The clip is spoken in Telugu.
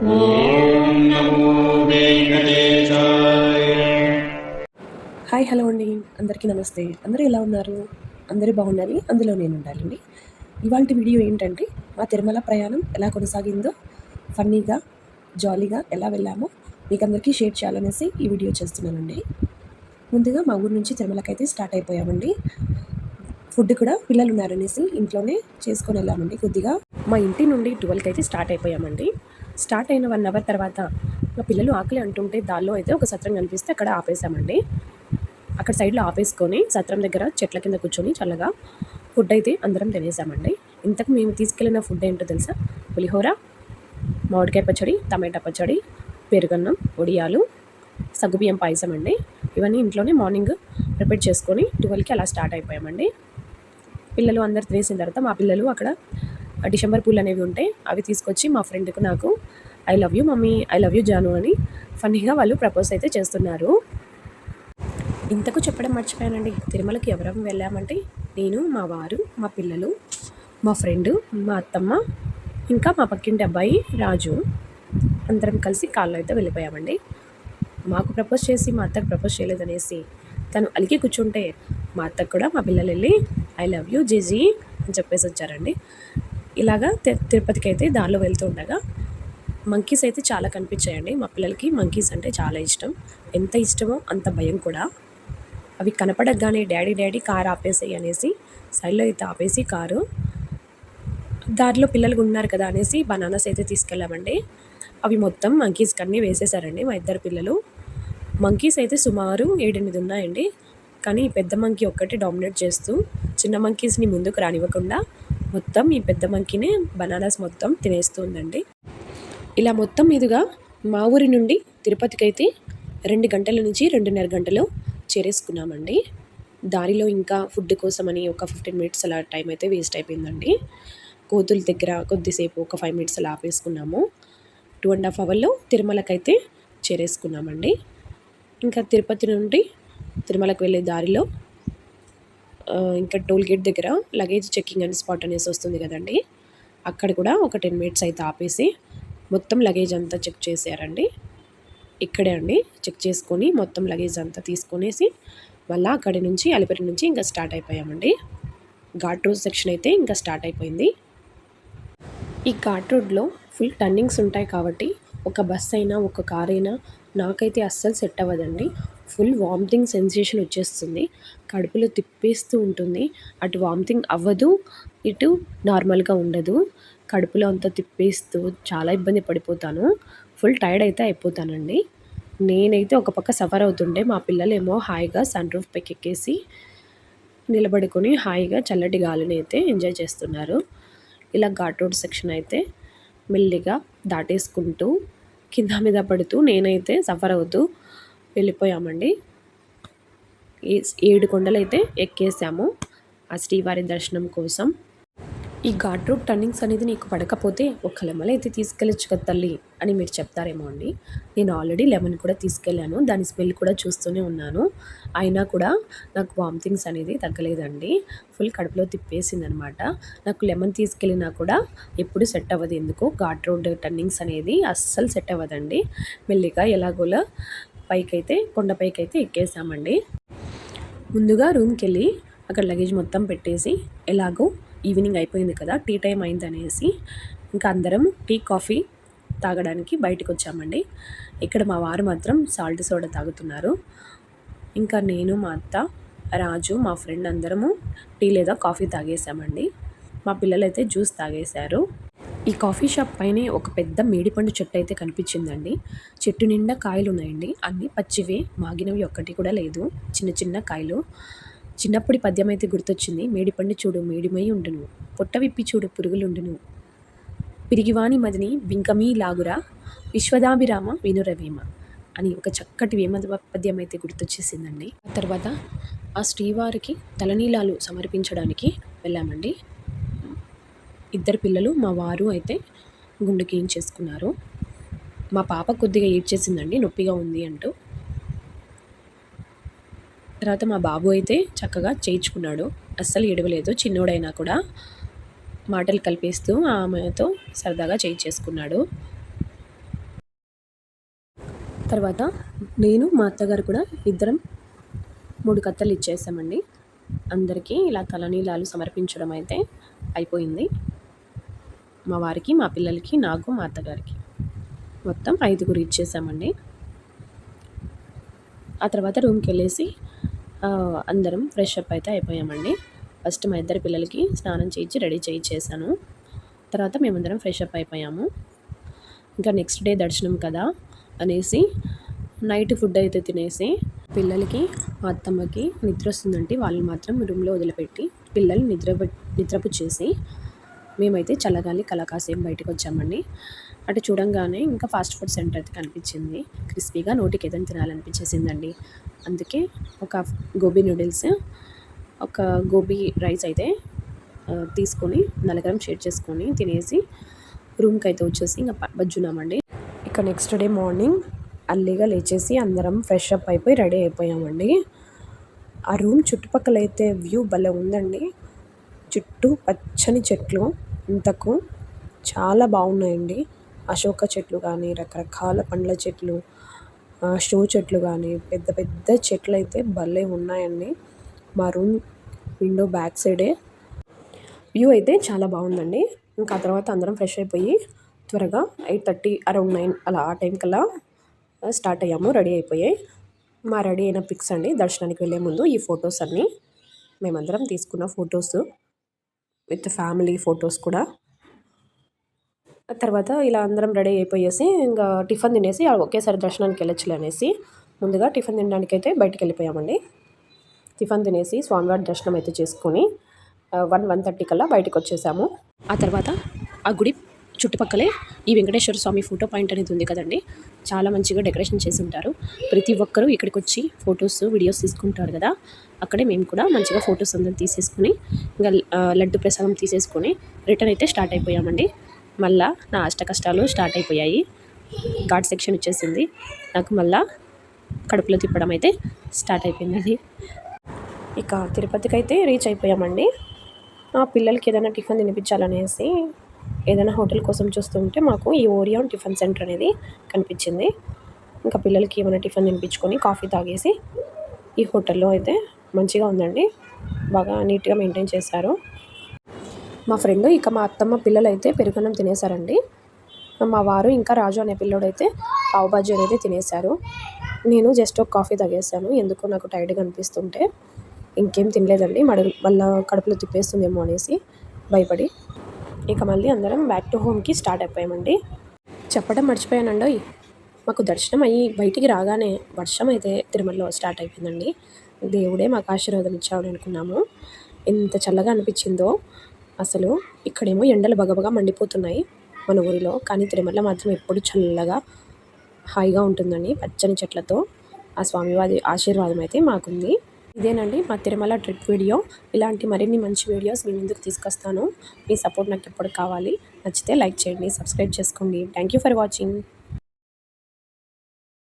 హాయ్ హలో అండి. అందరికీ నమస్తే. అందరూ ఎలా ఉన్నారు? అందరూ బాగుండాలి అందులో నేను ఉండాలండి. ఇవాళ వీడియో ఏంటంటే మా తిరుమల ప్రయాణం ఎలా కొనసాగిందో ఫన్నీగా జాలీగా ఎలా వెళ్ళామో మీకు అందరికీ షేర్ చేయాలనేసి ఈ వీడియో చేస్తున్నానండి. ముందుగా మా ఊరు నుంచి తిరుమలకైతే స్టార్ట్ అయిపోయామండి. ఫుడ్ కూడా పిల్లలు ఉన్నారనేసి ఇంట్లోనే చేసుకొని వెళ్ళామండి కొద్దిగా. మా ఇంటి నుండి ట్వెల్వ్కి అయితే స్టార్ట్ అయిపోయామండి. స్టార్ట్ అయిన వన్ అవర్ తర్వాత మా పిల్లలు ఆకలి అంటుంటే దానిలో అయితే ఒక సత్రం కనిపిస్తే అక్కడ ఆపేసామండి అక్కడ సైడ్లో ఆపేసుకొని సత్రం దగ్గర చెట్ల కింద కూర్చొని చల్లగా ఫుడ్ అయితే అందరం తినేసామండి. ఇంతకు మేము తీసుకెళ్ళిన ఫుడ్ ఏంటో తెలుసా? పులిహోర మామిడికాయ పచ్చడి టమాటా పచ్చడి పెరుగన్నం వడియాలు సగ్గుబియ్యం పాయసం అండి. ఇవన్నీ ఇంట్లోనే మార్నింగ్ ప్రిపేర్ చేసుకొని ట్వెల్వ్కి అలా స్టార్ట్ అయిపోయామండి. పిల్లలు అందరు తినేసిన తర్వాత మా పిల్లలు అక్కడ డిసెంబర్ పూలు అనేవి ఉంటాయి అవి తీసుకొచ్చి మా ఫ్రెండ్కు నాకు I love you mummy I love you Jaanu అని ఫన్నీగా వాళ్ళు ప్రపోజ్ అయితే చేస్తున్నారు. ఇంతకు చెప్పడం మర్చిపోయానండి. తిరుమలకి ఎవరం వెళ్ళామంటే నేను మా వారు మా పిల్లలు మా ఫ్రెండ్ మా అత్తమ్మ ఇంకా మా పక్కింటి అబ్బాయి రాజు. అందరం కలిసి కాళ్ళు అయితే వెళ్ళిపోయామండి. మాకు ప్రపోజ్ చేసి మా అత్తకు ప్రపోజ్ చేయలేదనేసి తను అలిగి కూర్చుంటే మా అత్తకు కూడా మా పిల్లలు వెళ్ళి ఐ లవ్ యూ జేజీ అని చెప్పేసి వచ్చారండి. ఇలాగా తి- తిరుపతికి అయితే దారిలో వెళ్తూ ఉండగా మంకీస్ అయితే చాలా కనిపించాయండి. మా పిల్లలకి మంకీస్ అంటే చాలా ఇష్టం. ఎంత ఇష్టమో అంత భయం కూడా. అవి కనపడగానే డాడీ డాడీ కారు ఆపేసాయి అనేసి సైడ్లో అయితే ఆపేసి కారు దారిలో పిల్లలు ఉన్నారు కదా అనేసి బనానాస్ అయితే తీసుకెళ్ళామండి. అవి మొత్తం మంకీస్ కన్నీ వేసేసారండి మా ఇద్దరు పిల్లలు. మంకీస్ అయితే సుమారు ఏడెనిమిది ఉన్నాయండి. కానీ పెద్ద మంకీ ఒక్కటి డామినేట్ చేస్తూ చిన్న మంకీస్ని ముందుకు రానివ్వకుండా మొత్తం ఈ పెద్ద మంకీనే బనానాస్ మొత్తం తినేస్తుందండి. ఇలా మొత్తం మీదుగా మా ఊరి నుండి తిరుపతికి అయితే రెండు గంటల నుంచి రెండున్నర గంటలు చేరేసుకున్నామండి. దారిలో ఇంకా ఫుడ్ కోసమని ఒక ఫిఫ్టీన్ మినిట్స్ అలా టైం అయితే వేస్ట్ అయిపోయిందండి. కోతుల దగ్గర కొద్దిసేపు ఒక ఫైవ్ మినిట్స్ అలా ఆపేసుకున్నాము. టూ అండ్ హాఫ్ అవర్లో తిరుమలకైతే చేరేసుకున్నామండి. ఇంకా తిరుపతి నుండి తిరుమలకు వెళ్ళే దారిలో ఇంకా టోల్ గేట్ దగ్గర లగేజ్ చెక్కింగ్ అండ్ స్పాట్ అనేసి వస్తుంది కదండి. అక్కడ కూడా ఒక టెన్ మినిట్స్ అయితే ఆపేసి మొత్తం లగేజ్ అంతా చెక్ చేశారండి ఇక్కడే అండి చెక్ చేసుకొని మొత్తం లగేజ్ అంతా తీసుకొనేసి మళ్ళీ అక్కడి నుంచి అలిపిరి నుంచి ఇంకా స్టార్ట్ అయిపోయామండి. ఘాట్ రోడ్ సెక్షన్ అయితే ఇంకా స్టార్ట్ అయిపోయింది. ఈ ఘాట్ రోడ్లో ఫుల్ టర్నింగ్స్ ఉంటాయి కాబట్టి ఒక బస్ అయినా ఒక కార్ అయినా నాకైతే అస్సలు సెట్ అవ్వదండి. ఫుల్ వామిటింగ్ సెన్సేషన్ వచ్చేస్తుంది. కడుపులో తిప్పేస్తూ ఉంటుంది. అటు వామిటింగ్ అవ్వదు ఇటు నార్మల్గా ఉండదు. కడుపులో అంతా తిప్పేస్తూ చాలా ఇబ్బంది పడిపోతాను. ఫుల్ టైర్డ్ అయితే అయిపోతానండి. నేనైతే ఒక పక్క సఫర్ అవుతుండే మా పిల్లలేమో హాయిగా సన్ రూఫ్ పెక్కెక్కేసి నిలబడుకొని హాయిగా చల్లటి గాలిని అయితే ఎంజాయ్ చేస్తున్నారు. ఇలా ఘాట్ రోడ్ సెక్షన్ అయితే మెల్లిగా దాటేసుకుంటూ కింద మీద పడుతూ నేనైతే సఫర్ అవుతూ వెళ్ళిపోయామండి. ఏడు కొండలు అయితే ఎక్కేసాము. ఆ శ్రీవారి దర్శనం కోసం. ఈ ఘాట్ రోడ్ టర్నింగ్స్ అనేది నీకు పడకపోతే ఒక లెమన్ అయితే తీసుకెళ్ళచ్చు కదా తల్లి అని మీరు చెప్తారేమో అండి. నేను ఆల్రెడీ లెమన్ కూడా తీసుకెళ్ళాను. దాని స్మెల్ కూడా చూస్తూనే ఉన్నాను. అయినా కూడా నాకు వామిటింగ్స్ అనేది తగ్గలేదండి. ఫుల్ కడుపులో తిప్పేసింది అనమాట నాకు లెమన్ తీసుకెళ్ళినా కూడా ఎప్పుడు సెట్ అవ్వదు. ఎందుకు ఘాట్ రోడ్ టర్నింగ్స్ అనేది అస్సలు సెట్ అవ్వదండి. మెల్లిగా ఎలాగోలా పైకైతే కొండపైకి అయితే ఎక్కేసామండి. ముందుగా రూమ్కి వెళ్ళి అక్కడ లగేజ్ మొత్తం పెట్టేసి ఎలాగో ఈవినింగ్ అయిపోయింది కదా టీ టైం అయింది అనేసి ఇంకా అందరం టీ కాఫీ తాగడానికి బయటకు వచ్చామండి ఇక్కడ మా వారు మాత్రం సాల్ట్ సోడా తాగుతున్నారు. ఇంకా నేను మా అత్త రాజు మా ఫ్రెండ్ అందరము టీ లేదా కాఫీ తాగేసామండి. మా పిల్లలైతే జ్యూస్ తాగేశారు. ఈ కాఫీ షాప్ పైనే ఒక పెద్ద మేడిపండు చెట్టు అయితే కనిపించిందండి. చెట్టు నిండా కాయలు ఉన్నాయండి అన్నీ పచ్చివే మాగినవి ఒక్కటి కూడా లేదు. చిన్న చిన్న కాయలు. చిన్నప్పటి పద్యం అయితే గుర్తొచ్చింది. మేడిపండు చూడు మేడిమై ఉండును. పొట్ట విప్పి చూడు పురుగులుండును పిరిగివాని మదిని బింకమీ లాగురా విశ్వదాభిరామ వినురవేమ అని ఒక చక్కటి వేమ పద్యం అయితే గుర్తొచ్చేసిందండి. ఆ తర్వాత ఆ శ్రీవారికి తలనీలాలు సమర్పించడానికి వెళ్ళామండి. ఇద్దరు పిల్లలు మా వారు అయితే గుండు చేసుకున్నారు. మా పాప కొద్దిగా ఏడ్చేసిందండి నొప్పిగా ఉంది అంటూ. తర్వాత మా బాబు అయితే చక్కగా చేయించుకున్నాడు. అస్సలు ఎడవలేదు చిన్నోడైనా కూడా మాటలు కలిపేస్తూ ఆమెతో సరదాగా చేయించేసుకున్నాడు. తర్వాత నేను మా అత్తగారు కూడా ఇద్దరం మూడు కత్తలు ఇచ్చేసామండి. అందరికీ ఇలా తలనీలాలు సమర్పించడం అయితే అయిపోయింది. మా వారికి మా పిల్లలకి నాకు మా అత్తగారికి. మొత్తం ఐదుగురు ఇచ్చేసామండి. ఆ తర్వాత రూమ్కి వెళ్ళేసి అందరం ఫ్రెష్ అప్ అయితే అయిపోయామండి. ఫస్ట్ మా ఇద్దరు పిల్లలకి స్నానం చేయించి రెడీ చేయించేసాను తర్వాత మేమందరం ఫ్రెష్ అప్ అయిపోయాము. ఇంకా నెక్స్ట్ డే దర్శనం కదా అనేసి నైట్ ఫుడ్ అయితే తినేసి పిల్లలకి మా అత్తమ్మకి నిద్ర వస్తుందంటే వాళ్ళు మాత్రం రూమ్లో వదిలిపెట్టి పిల్లల్ని నిద్ర నిద్రపు చేసి మేమైతే చల్లగాలి కల కాసేపు బయటకు వచ్చామండి అటు చూడంగానే ఇంకా ఫాస్ట్ ఫుడ్ సెంటర్ అయితే కనిపించింది. క్రిస్పీగా నోటికి ఏదైనా తినాలనిపించేసిందండి. అందుకే ఒక గోబీ నూడిల్స్ ఒక గోబీ రైస్ అయితే తీసుకొని నలుగురం షేర్ చేసుకొని తినేసి రూమ్కి అయితే వచ్చేసి ఇంకా బజ్జున్నామండి. ఇక నెక్స్ట్ డే మార్నింగ్ అల్లిగా లేచేసి అందరం ఫ్రెష్ అప్ అయిపోయి రెడీ అయిపోయామండి. ఆ రూమ్ చుట్టుపక్కల అయితే వ్యూ భలే ఉందండి. చుట్టూ పచ్చని చెట్లు ఇంతకు చాలా బాగున్నాయండి. అశోక చెట్లు కానీ రకరకాల పండ్ల చెట్లు షో చెట్లు కానీ పెద్ద పెద్ద చెట్లు అయితే భలే ఉన్నాయండి. మా రూమ్ విండో బ్యాక్ సైడే. వ్యూ అయితే చాలా బాగుందండి. ఇంకా ఆ తర్వాత అందరం ఫ్రెష్ అయిపోయి త్వరగా ఎయిట్ థర్టీ అరౌండ్ నైన్ అలా ఆ టైం కల్లా స్టార్ట్ అయ్యాము. రెడీ అయిపోయాయి. మా రెడీ అయిన పిక్స్ అండి. దర్శనానికి వెళ్ళే ముందు ఈ ఫొటోస్ అన్నీ మేమందరం తీసుకున్న ఫొటోస్. విత్ ఫ్యామిలీ ఫొటోస్ కూడా. తర్వాత ఇలా అందరం రెడీ అయిపోయేసి ఇంకా టిఫిన్ తినేసి ఒకేసారి దర్శనానికి వెళ్ళొచ్చులే అనేసి ముందుగా టిఫిన్ తినడానికి అయితే బయటికి వెళ్ళిపోయామండి. టిఫిన్ తినేసి స్వామివారి దర్శనం అయితే చేసుకొని వన్ వన్ థర్టీ కల్లా బయటకు వచ్చేసాము. ఆ తర్వాత ఆ గుడి చుట్టుపక్కలే ఈ వెంకటేశ్వర స్వామి ఫోటో పాయింట్ అనేది ఉంది కదండి. చాలా మంచిగా డెకరేషన్ చేసి ఉంటారు ప్రతి ఒక్కరూ ఇక్కడికి వచ్చి ఫొటోస్ వీడియోస్ తీసుకుంటారు కదా. అక్కడే మేము కూడా మంచిగా ఫొటోస్ అందరం తీసేసుకుని ఇంకా లడ్డు ప్రసాదం తీసేసుకొని రిటర్న్ అయితే స్టార్ట్ అయిపోయామండి. మళ్ళా నా అష్ట కష్టాలు స్టార్ట్ అయిపోయాయి. ఘాట్ సెక్షన్ వచ్చేసింది. నాకు మళ్ళా కడుపులో తిప్పడం అయితే స్టార్ట్ అయిపోయింది ఇక తిరుపతికి అయితే రీచ్ అయిపోయామండి. ఆ పిల్లలకి ఏదైనా టిఫిన్ తినిపించాలనేసి ఏదైనా హోటల్ కోసం చూస్తుంటే మాకు ఈ ఓరియాన్ టిఫిన్ సెంటర్ అనేది కనిపించింది. ఇంకా పిల్లలకి ఏమైనా టిఫిన్ తినిపించుకొని కాఫీ తాగేసి ఈ హోటల్లో అయితే మంచిగా ఉందండి. బాగా నీట్గా మెయింటైన్ చేశారు. మా ఫ్రెండ్ ఇక మా అత్తమ్మ పిల్లలు అయితే పెరుగన్నం తినేశారండి. మా వారు ఇంకా రాజు అనే పిల్లోడు అయితే పావు బాజీ అనేది తినేశారు. నేను జస్ట్ ఒక కాఫీ తాగేసాను ఎందుకో నాకు టైర్డ్గా అనిపిస్తుంటే ఇంకేం తినలేదండి. మడ మళ్ళీ కడుపులో తిప్పేస్తుందేమో అనేసి భయపడి. ఇక మళ్ళీ అందరం బ్యాక్ టు హోమ్కి స్టార్ట్ అయిపోయామండి. చెప్పడం మర్చిపోయానండి మాకు దర్శనం అయ్యి బయటికి రాగానే వర్షం అయితే తిరుమలలో స్టార్ట్ అయిపోయిందండి. దేవుడే మాకు ఆశీర్వాదం ఇచ్చాడు అనుకున్నాము. ఎంత చల్లగా అనిపించిందో? అసలు ఇక్కడేమో ఎండలు బగబగా మండిపోతున్నాయి మన ఊరిలో కానీ తిరుమల మాత్రం ఎప్పుడు చల్లగా హాయిగా ఉంటుందండి పచ్చని చెట్లతో. ఆ స్వామివారి ఆశీర్వాదం అయితే మాకుంది. ఇదేనండి మా తిరుమల ట్రిప్ వీడియో. ఇలాంటి మరిన్ని మంచి వీడియోస్ మీ ముందుకు తీసుకొస్తాను. మీ సపోర్ట్ నాకు ఎప్పుడు కావాలి నచ్చితే లైక్ చేయండి సబ్స్క్రైబ్ చేసుకోండి. Thank you for watching.